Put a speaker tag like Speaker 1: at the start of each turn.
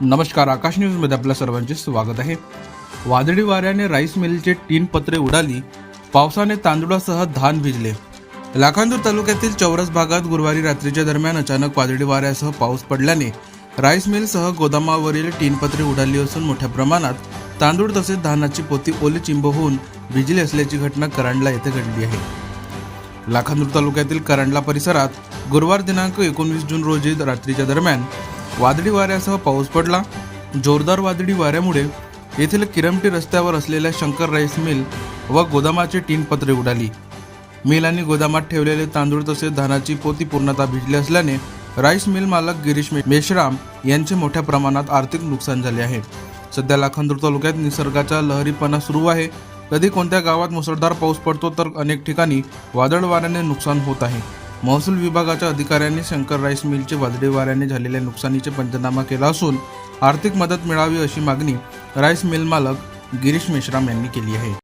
Speaker 1: नमस्कार आकाश न्यूजमध्ये आपल्या सर्वांचे स्वागत आहे. वादळी वाऱ्याने राईस मिलचे तीन पत्रे उडाली पावसाने तांदुळासह धान भिजले. लाखांदूर तालुक्यातील चौरस भागात गुरुवारी रात्रीच्या दरम्यान अचानक वादळी वाऱ्यासह पाऊस पडल्याने राईस मिलसह गोदामावरील तीन पत्रे उडाली असून मोठ्या प्रमाणात तांदूळ तसेच धानाची पोती ओली चिंब होऊन भिजली असल्याची घटना करांडला येथे घडली आहे. लाखांदूर तालुक्यातील करांडला परिसरात गुरुवार दिनांक एकोणवीस जून रोजी रात्रीच्या दरम्यान वादळी वाऱ्यासह पाऊस पडला. जोरदार वादळी वाऱ्यामुळे येथील किरमटी रस्त्यावर असलेल्या शंकर राईस मिल व गोदामाचे तीन पत्रे उडाली. मिल आणि गोदामात ठेवलेले तांदूळ तसेच धानाची पोती पूर्णतः भिजली असल्याने राईस मिल मालक गिरीश मेश्राम यांचे मोठ्या प्रमाणात आर्थिक नुकसान झाले आहे. सध्या लाखांदूर तालुक्यात निसर्गाचा लहरीपणा सुरू आहे. कधी कोणत्या गावात मुसळधार पाऊस पडतो तर अनेक ठिकाणी वादळ वाऱ्याने नुकसान होत आहे. महसूल विभागाच्या अधिकाऱ्यांनी शंकर राईस मिलचे वादळी वाऱ्याने झालेल्या नुकसानीचे पंचनामा केला असून आर्थिक मदत मिळावी अशी मागणी राईस मिल मालक गिरीश मेश्राम यांनी केली आहे.